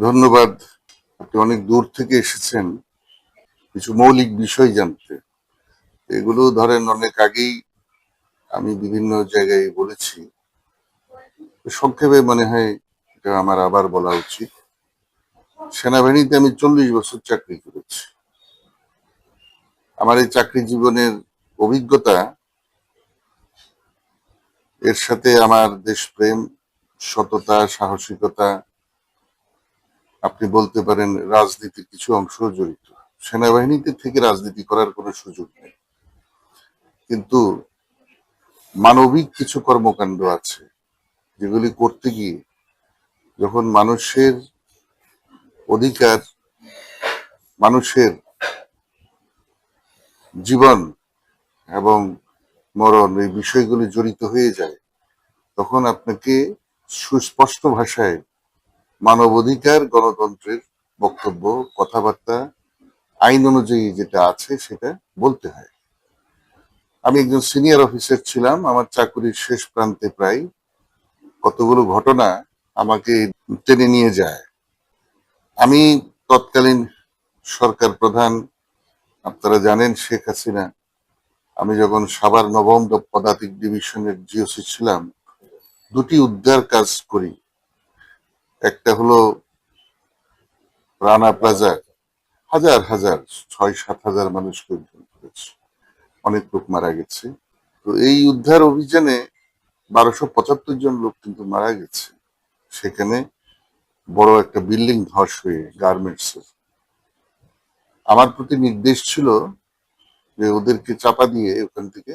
ধন্যবাদ, আপনি অনেক দূর থেকে এসেছেন। কিছু মৌলিক বিষয় জানতে। এগুলো ধরেন অনেক আগেই আমি বিভিন্ন জায়গায় বলেছি। সংক্ষেপে মনে হয় এটা আমার আবার বলা উচিত। সেনাবাহিনীতে আমি চল্লিশ বছর চাকরি করেছি। আমার এই চাকরি জীবনের অভিজ্ঞতা, এর সাথে আমার দেশপ্রেম, সততা, সাহসিকতা আপনি বলতে পারেন রাজনীতির কিছু অংশ জড়িত। সেনাবাহিনীতে থেকে রাজনীতি করার কোনো সুযোগ নেই। কিন্তু মানবিক কিছু কর্মকাণ্ড আছে, যেগুলি করতে গিয়ে যখন মানুষের অধিকার, মানুষের জীবন এবং মরণ এই বিষয়গুলি জড়িত হয়ে যায়, তখন আপনাকে সুস্পষ্ট ভাষায় মানবাধিকার, গণতন্ত্রের বক্তব্য, কথাবার্তা, আইন অনুযায়ী যেটা আছে সেটা বলতে হয়। আমি একজন সিনিয়র অফিসার ছিলাম, আমার চাকুরির শেষ প্রান্তে প্রায় কতগুলো ঘটনা আমাকে টেনে নিয়ে যায়। আমি তৎকালীন সরকার প্রধান, আপনারা জানেন শেখ হাসিনা, আমি যখন সাবার নবম পদাতিক ডিভিশনের জিওসি ছিলাম, দুটি উদ্ধার কাজ করি। একটা হলো রানা প্লাজা, হাজার হাজার, ছয়, সাত হাজার মানুষকে উদ্ধার করেছে অনেক লোক মারা গেছে। তো এই উদ্ধার অভিযানে বারোশো পঁচাত্তর জন লোক কিন্তু মারা গেছে। সেখানে বড় একটা বিল্ডিং ধস হয়ে গার্মেন্টস আমার প্রতি নির্দেশ ছিল যে ওদেরকে চাপা দিয়ে ওখান থেকে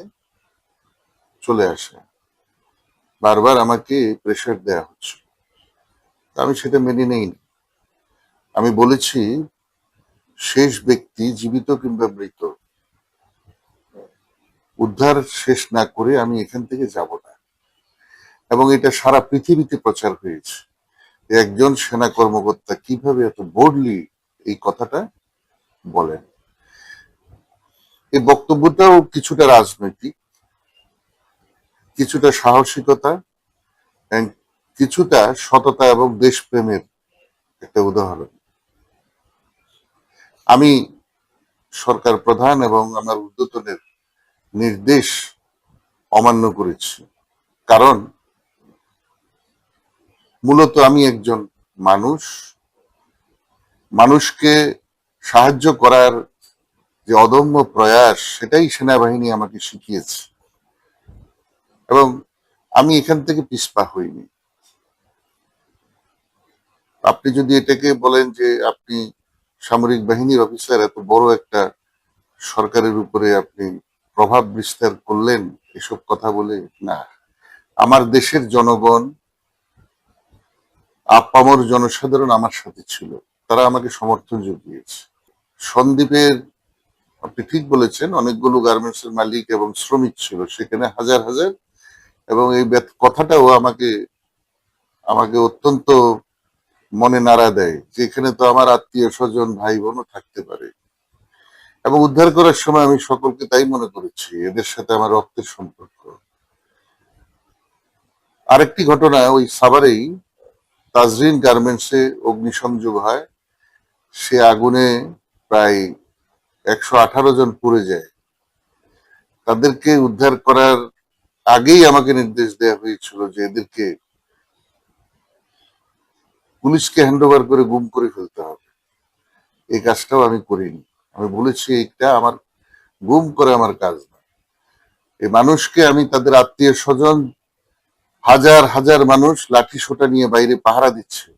চলে আসে। বারবার আমাকে প্রেশার দেয়া হচ্ছে আমি সেটা মেনে নেইনি। আমি বলেছি, শেষ ব্যক্তি জীবিত কিংবা মৃত, উদ্ধার শেষ না করে আমি এখান থেকে যাব না। এবং এটা সারা পৃথিবীতে প্রচার হয়েছে একজন সেনা কর্মকর্তা কীভাবে এত বোর্ডলি এই কথাটা বলেন। এই বক্তব্যটাও কিছুটা রাজনৈতিক, কিছুটা সাহসিকতা কিছুটা সততা এবং দেশপ্রেমের একটা উদাহরণ। আমি সরকার প্রধান এবং আমার উদ্যতনের নির্দেশ অমান্য করেছি। কারণ মূলত আমি একজন মানুষ। মানুষকে সাহায্য করার যে অদম্য প্রয়াস, সেটাই সেনাবাহিনী আমাকে শিখিয়েছে। এবং আমি এখান থেকে পিছপা হইনি। আপনি যদি এটাকে বলেন যে আপনি সামরিক বাহিনীর অফিসার, এত বড় একটা সরকারের উপরে আপনি প্রভাব বিস্তার করলেন এসব কথা বলে? না। আমার দেশের জনগণ, আপামর জনসাধারণ আমার সাথে ছিল। তারা আমাকে সমর্থন জুগিয়েছে। সন্দীপের, আপনি ঠিক বলেছেন, অনেকগুলো গার্মেন্টস এর মালিক এবং শ্রমিক ছিল। সেখানে হাজার হাজার এবং এই কথাটাও আমাকে আমাকে অত্যন্ত মনে নাড়া দেয় যে এখানে তো আমার আত্মীয় স্বজন ভাই বোনও থাকতে পারে। এবং উদ্ধার করার সময় আমি সকলকে তাই মনে করেছি, এদের সাথে আমার রক্তের সম্পর্ক। আরেকটি ঘটনা, ওই সাভারেই তাজরিন গার্মেন্টসে অগ্নিসংযোগ হয়। সে আগুনে প্রায় একশো আঠারো জন পুড়ে যায়। তাদেরকে উদ্ধার করার আগেই আমাকে নির্দেশ দেওয়া হয়েছিল যে এদেরকে পুলিশকে হ্যান্ড ওভার করে গুম করে ফেলতে হবে। এই কাজটাও আমি করিনি। আমি বলেছি, এইটা আমার, গুম করে আমার কাজ না এই মানুষকে আমি তাদের আত্মীয় স্বজন, হাজার হাজার মানুষ লাঠি সোটা নিয়ে বাইরে পাহারা দিচ্ছে,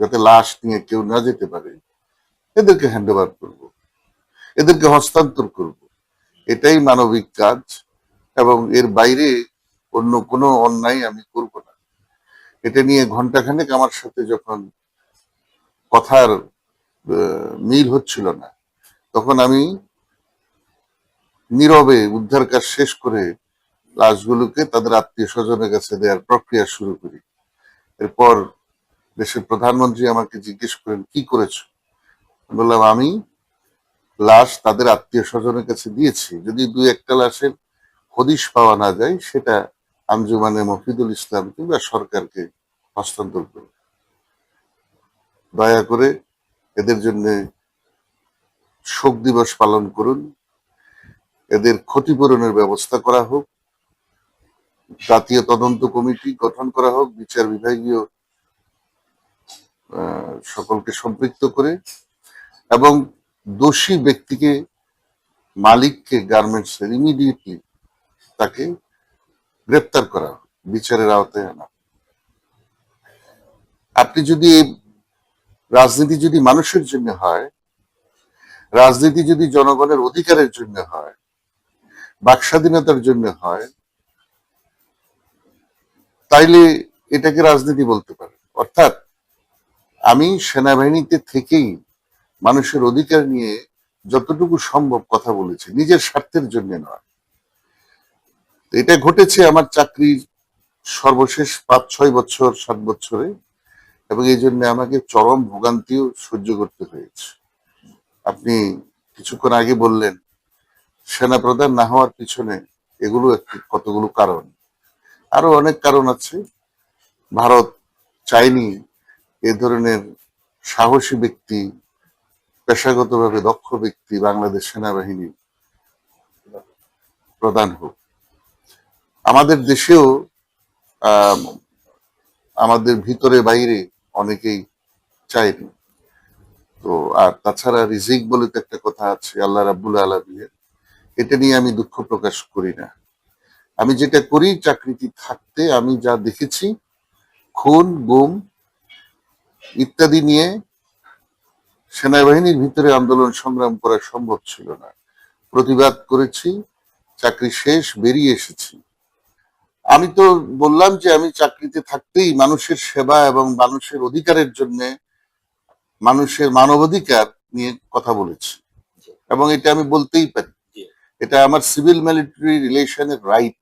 যাতে লাশ নিয়ে কেউ না যেতে পারে। এদেরকে হ্যান্ড ওভার করব। এদেরকে হস্তান্তর করব। এটাই মানবিক কাজ এবং এর বাইরে অন্য কোনো অন্যায় আমি করব না। এটা নিয়ে ঘন্টাখানেক আমার সাথে যখন কথার মিল হচ্ছিল না, তখন আমি নীরবে উদ্ধার কাজ শেষ করে লাশগুলোকে তাদের আত্মীয় স্বজনের কাছে দেওয়ার প্রক্রিয়া শুরু করি। এরপর দেশের প্রধানমন্ত্রী আমাকে জিজ্ঞেস করেন, কি করেছ? বললাম, আমি লাশ তাদের আত্মীয় স্বজনের কাছে দিয়েছি। যদি দুই একটা লাশের হদিশ পাওয়া না যায়, সেটা আঞ্জুমানে মফিদুল ইসলাম কিংবা সরকারকে হস্তান্তর করবে দয়া করে এদের জন্য শোক দিবস পালন করুন। এদের ক্ষতিপূরণের ব্যবস্থা করা হোক। জাতীয় তদন্ত কমিটি গঠন করা হোক, বিচার বিভাগীয় সকলকে সম্পৃক্ত করে এবং দোষী ব্যক্তিকে, মালিককে গার্মেন্টস ইমিডিয়েটলি তাকে গ্রেপ্তার করা বিচারের আওতায় আনা আপনি যদি রাজনীতি যদি মানুষের জন্য হয়, রাজনীতি যদি জনগণের অধিকারের জন্য হয় বাক স্বাধীনতার জন্য হয়, তাইলে এটাকে রাজনীতি বলতে পারে অর্থাৎ আমি সেনাবাহিনীতে থেকেই মানুষের অধিকার নিয়ে যতটুকু সম্ভব কথা বলেছি, নিজের স্বার্থের জন্য নয়। এটা ঘটেছে আমার চাকরির সর্বশেষ পাঁচ, ছয় বছর, সাত বছরে, এবং এই জন্য আমাকে চরম ভোগান্তিও সহ্য করতে হয়েছে। আপনি কিছুক্ষণ আগে বললেন, সেনাপ্রধান না হওয়ার পিছনে এগুলো একটি কতগুলো কারণ? আরও অনেক কারণ আছে। ভারত চাইনি এ ধরনের সাহসী ব্যক্তি, পেশাগতভাবে দক্ষ ব্যক্তি বাংলাদেশ সেনাবাহিনী প্রধান হোক। আমাদের দেশেও আমাদের ভিতরে বাইরে অনেকেই চায়নি। তো, আর তাছাড়া রিজিক বলে তো একটা কথা আছে, আল্লাহ রাব্বুল আলমীর এটা নিয়ে আমি দুঃখ প্রকাশ করি না। আমি যেটা করি, চাকরিটি থাকতে আমি যা দেখেছি, খুন, গুম ইত্যাদি নিয়ে সেনাবাহিনীর ভিতরে আন্দোলন সংগ্রাম করা সম্ভব ছিল না। প্রতিবাদ করেছি, চাকরি শেষ, বেরিয়ে এসেছি। আমি তো বললাম যে আমি চাকরিতে থাকতেই মানুষের সেবা এবং মানুষের অধিকারের জন্য মানুষের মানবাধিকার নিয়ে কথা বলেছি। এবং এটা আমি বলতেই পারি। এটা আমার সিভিল মিলিটারি রিলেশনের রাইট।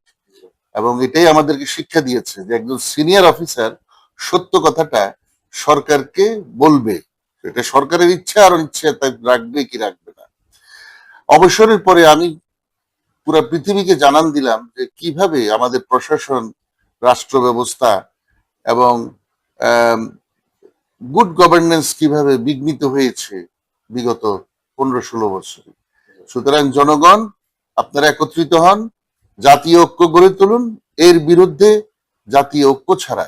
এবং এটাই আমাদেরকে শিক্ষা দিয়েছে যে একজন সিনিয়র অফিসার সত্য কথাটা সরকারকে বলবে। এটা সরকারের ইচ্ছা আর ইচ্ছা তাই রাখবে কি রাখবে না। অবসরের পরে আমি পুরো পৃথিবীকে জানান দিলাম যে কীভাবে আমাদের প্রশাসন রাষ্ট্র ব্যবস্থা এবং গুড গভর্নেন্স কীভাবে বিঘ্নিত হয়েছে বিগত পনেরো ষোলো বছরে। সুতরাং জনগণ, আপনারা একত্রিত হন, জাতীয় ঐক্য গড়ে তুলুন, এর বিরুদ্ধে জাতীয় ঐক্য ছাড়া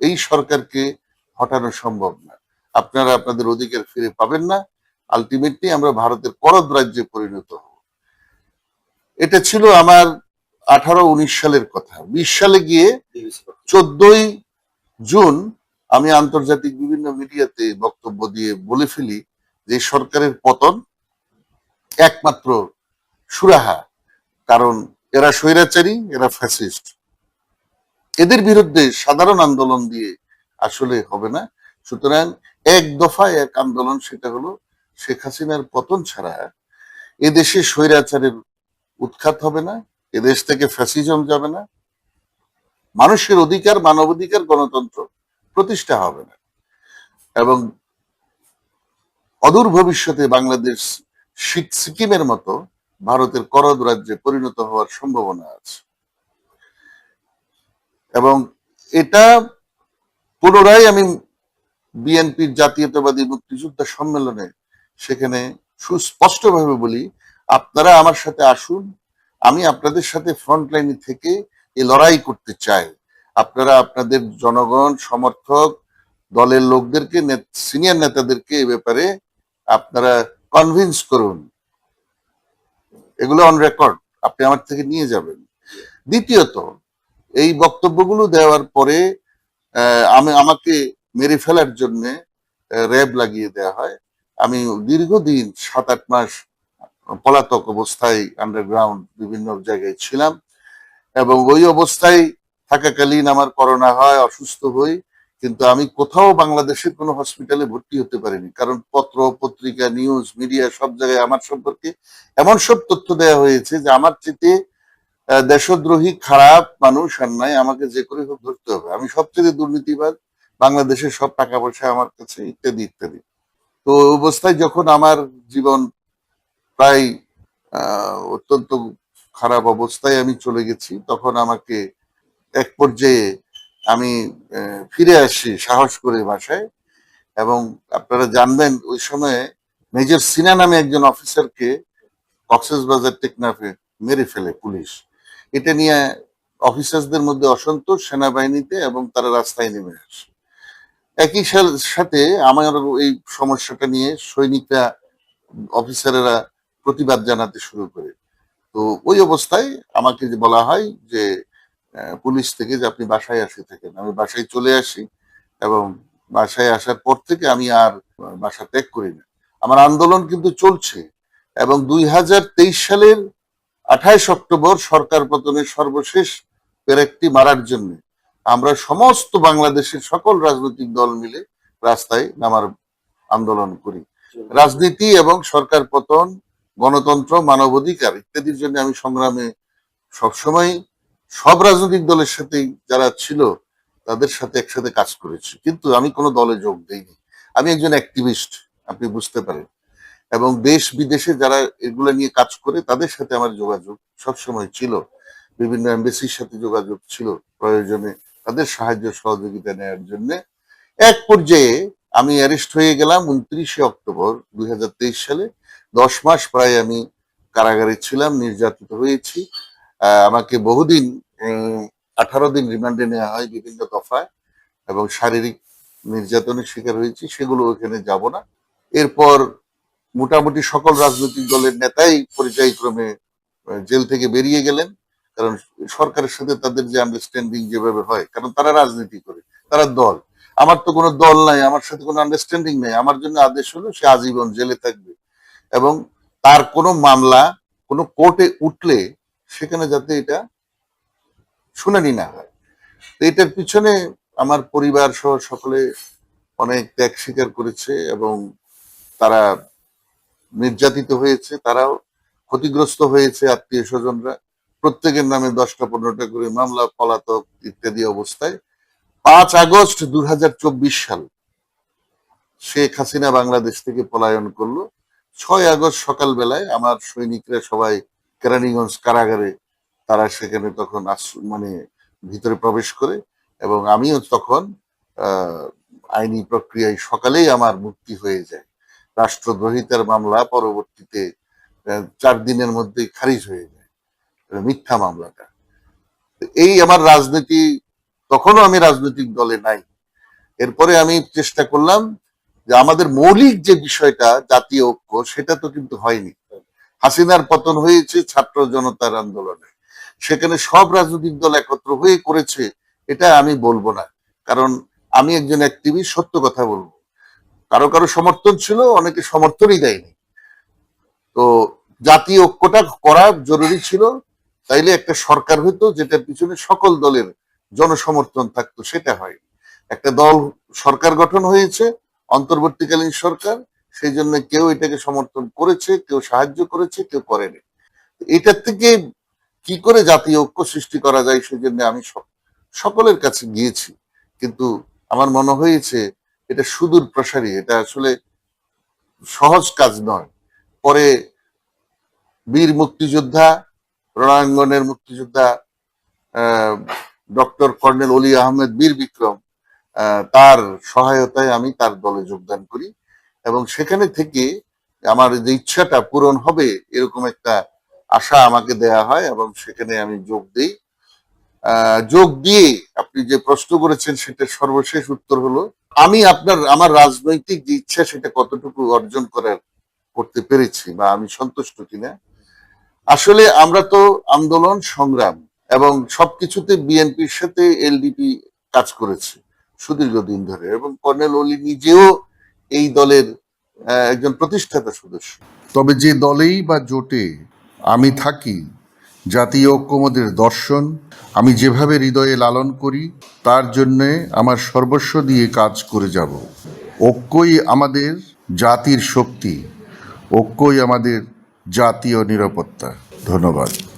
এই সরকারকে হটানো সম্ভব না। আপনারা আপনাদের অধিকার ফিরে পাবেন না। আলটিমেটলি আমরা ভারতের করদ রাজ্যে পরিণত হব। এটা ছিল আমার আঠারো উনিশ সালের কথা। বিশ সালে গিয়ে চোদ্দই জুন আমি আন্তর্জাতিক বিভিন্ন মিডিয়াতে বক্তব্য দিয়ে বলে ফেলি যে সরকারের পতন একমাত্র সুরাহা কারণ এরা স্বৈরাচারী এরা ফ্যাসিস্ট এদের বিরুদ্ধে সাধারণ আন্দোলন দিয়ে আসলে হবে না। সুতরাং এক দফায় এক আন্দোলন সেটা হলো শেখ হাসিনার পতন ছাড়া এদেশে স্বৈরাচারের উৎখাত হবে না, এদেশ থেকে ফ্যাসিজম যাবে না। মানুষের অধিকার, মানবাধিকার, গণতন্ত্র প্রতিষ্ঠা হবে না। এবং অদূর ভবিষ্যতে বাংলাদেশ সিক- সিকিমের মতো ভারতের করদ রাজ্যে পরিণত হওয়ার সম্ভাবনা আছে। এবং এটা পুনরায় আমি বিএনপির জাতীয়তাবাদী মুক্তিযোদ্ধা সম্মেলনে সেখানে সুস্পষ্টভাবে বলি আপনারা আমার সাথে আসুন, আমি আপনাদের সাথে ফ্রন্ট লাইনে থেকে এই লড়াই করতে চাই। আপনারা আপনাদের জনগণ, সমর্থক, দলের লোকদেরকে সিনিয়র নেতাদেরকে এ ব্যাপারে আপনারা কনভিন্স করুন। এগুলো অন রেকর্ড আপনি আমার থেকে নিয়ে যাবেন। দ্বিতীয়ত, এই বক্তব্যগুলো দেওয়ার পরে আমি, আমাকে মেরে ফেলার জন্য র্যাব লাগিয়ে দেওয়া হয়। আমি দীর্ঘদিন, সাত আট মাস পলাতক অবস্থায় আন্ডারগ্রাউন্ড বিভিন্ন জায়গায় ছিলাম এবং ওই অবস্থায় থাকাকালীন আমার করোনা হয়, অসুস্থ হই, কিন্তু আমি কোথাও বাংলাদেশের কোনো হসপিটালে ভর্তি হতে পারিনি। কারণ পত্র, পত্রিকা নিউজ মিডিয়া সব জায়গায় আমার সম্পর্কে এমন সব তথ্য দেওয়া হয়েছে যে আমার চেতে দেশদ্রোহী, খারাপ মানুষ আর নাই, আমাকে যে করে হোক ধরতে হবে। আমি সবচেয়ে দুর্নীতিবাদ বাংলাদেশের সব টাকা পয়সা আমার কাছে ইত্যাদি ইত্যাদি। তো অবস্থায় যখন আমার জীবন প্রায় অত্যন্ত খারাপ অবস্থায় আমি চলে গেছি। তখন আমাকে এক পর্যায়ে আমি ফিরে আসি সাহস করে বাসায় এবং আপনারা জানবেন ওই সময়ে মেজর সিনা নামে একজন অফিসারকে কক্সবাজার টেকনাফে মেরে ফেলে পুলিশ। এটা নিয়ে অফিসারদের মধ্যে অসন্তোষ সেনাবাহিনীতে এবং তারা রাস্তায় নেমে আসে। একই সাথে আমার এই সমস্যাটা নিয়ে সৈনিকরা, অফিসারেরা প্রতিবাদ জানাতে শুরু করে। তো ওই অবস্থায় আমাকে যে বলা হয় যে পুলিশ থেকে যে আপনি বাসায় আসে থাকেন, আমি বাসায় চলে আসি এবং বাসায় আসার পর থেকে আমি আর বাসা ত্যাগ করি না। আমার আন্দোলন কিন্তু চলছে এবং দুই হাজার তেইশ সালের আঠাইশ অক্টোবর সরকার পতনের সর্বশেষ পেরেকটি মারার জন্য আমরা সমস্ত বাংলাদেশের সকল রাজনৈতিক দল মিলে রাস্তায় নামার আন্দোলন করি। রাজনীতি এবং সরকার পতন গণতন্ত্র, মানবাধিকার ইত্যাদির জন্য আমি সংগ্রামে সবসময় সব রাজনৈতিক দলের সাথেই যারা ছিল তাদের সাথে একসাথে কাজ করেছি। কিন্তু আমি কোনো দলে যোগ দেইনি। আমি একজন অ্যাক্টিভিস্ট, আপনি বুঝতে পারেন। এবং দেশ বিদেশে যারা এগুলো নিয়ে কাজ করে তাদের সাথে আমার যোগাযোগ সবসময় ছিল। বিভিন্ন এমবেসির সাথে যোগাযোগ ছিল প্রয়োজনে তাদের সাহায্য সহযোগিতা নেওয়ার জন্য। এক পর্যায়ে আমি অ্যারেস্ট হয়ে গেলাম উনত্রিশে অক্টোবর দুই হাজার তেইশ সালে। দশ মাস প্রায় আমি কারাগারে ছিলাম নির্যাতিত হয়েছি। আমাকে বহুদিন আঠারো দিন রিমান্ডে নেওয়া হয় বিভিন্ন দফায় এবং শারীরিক নির্যাতনের শিকার হয়েছি সেগুলো ওখানে যাব না। এরপর মোটামুটি সকল রাজনৈতিক দলের নেতাই পর্যায়ক্রমে আহ, জেল থেকে বেরিয়ে গেলেন। কারণ সরকারের সাথে তাদের যে আন্ডারস্ট্যান্ডিং যেভাবে হয় কারণ তারা রাজনীতি করে তারা দল। আমার তো কোনো দল নাই আমার সাথে কোনো আন্ডারস্ট্যান্ডিং নাই। আমার জন্য আদেশ হলো সে আজীবন জেলে থাকবে। এবং তার কোনো মামলা কোনো কোর্টে উঠলে সেখানে যাতে এটা শুনানি না হয়। তো এটার পিছনে আমার পরিবার সহ সকলে অনেক ত্যাগ স্বীকার করেছে এবং তারা নির্যাতিত হয়েছে, তারাও ক্ষতিগ্রস্ত হয়েছে আত্মীয় স্বজনরা। প্রত্যেকের নামে দশটা পনেরোটা করে মামলা, পলাতক ইত্যাদি অবস্থায়। পাঁচ আগস্ট দু হাজার চব্বিশ সাল শেখ হাসিনা বাংলাদেশ থেকে পলায়ন করল। ছয় আগস্ট সকালবেলায় আমার সৈনিকরা সবাই কেরানীগঞ্জ কারাগারে, তারা সেখানে তখন মানে ভিতরে প্রবেশ করে এবং আমিও তখন আইনি প্রক্রিয়ায় সকালেই আমার মুক্তি হয়ে যায়। রাষ্ট্রদ্রোহিতার মামলা পরবর্তীতে চার দিনের মধ্যেই খারিজ হয়ে যায়। মিথ্যা মামলাটা। এই আমার রাজনীতি, তখনও আমি রাজনৈতিক দলে নাই। এরপরে আমি চেষ্টা করলাম যে আমাদের মৌলিক যে বিষয়টা, জাতীয় ঐক্য, সেটা তো কিন্তু হয়নি। হাসিনার পতন হয়েছে ছাত্র জনতার আন্দোলনে। সেখানে সব রাজনৈতিক দল একত্র হয়ে করেছে, এটা আমি বলব না। কারণ আমি একজন অ্যাক্টিভিস্ট, সত্য কথা বলব। কারও কারও সমর্থন ছিল, অনেকে সমর্থনই দেয়নি। তো জাতীয় ঐক্যটা করা জরুরি ছিল। তাইলে একটা সরকার হইতো, যেটার পিছনে সকল দলের জনসমর্থন থাকতো, সেটা হয়। একটা দল, সরকার গঠন হয়েছে অন্তর্বর্তীকালীন সরকার, সেই জন্য কেউ এটাকে সমর্থন করেছে, কেউ সাহায্য করেছে, কেউ করেনি। এটার থেকে কি করে জাতীয় ঐক্য সৃষ্টি করা যায় সেজন্য আমি সকলের কাছে গিয়েছি। কিন্তু আমার মনে হয়েছে এটা সুদূর প্রসারী, এটা আসলে সহজ কাজ নয়। পরে বীর মুক্তিযোদ্ধা, রণাঙ্গনের মুক্তিযোদ্ধা ডক্টর কর্নেল অলি আহমেদ, বীর বিক্রম তার সহায়তায় আমি তার দলে যোগদান করি এবং সেখানে থেকে আমার যে ইচ্ছাটা পূরণ হবে এরকম একটা আশা আমাকে দেয়া হয় এবং সেখানে আমি যোগ দিই। যোগ দিয়ে আপনি যে প্রশ্ন করেছেন সেটা সর্বশেষ উত্তর হলো, আমি আপনার, আমার রাজনৈতিক যে ইচ্ছা সেটা কতটুকু অর্জন করার করতে পেরেছি বা আমি সন্তুষ্ট কিনা। আসলে আমরা তো আন্দোলন, সংগ্রাম এবং সবকিছুতে বিএনপির সাথে এলডিপি কাজ করেছে। সুদীর্ঘদিন ধরে এবং কর্নেল ওলি নিজেও এই দলের একজন প্রতিষ্ঠাতা সদস্য। তবে যে দলেই বা জোটে আমি থাকি, জাতীয় ঐক্যমদের দর্শন, আমি যেভাবে হৃদয়ে লালন করি, তার জন্যে আমার সর্বস্ব দিয়ে কাজ করে যাব। ঐক্যই আমাদের জাতির শক্তি, ঐক্যই আমাদের জাতীয় নিরাপত্তা। ধন্যবাদ।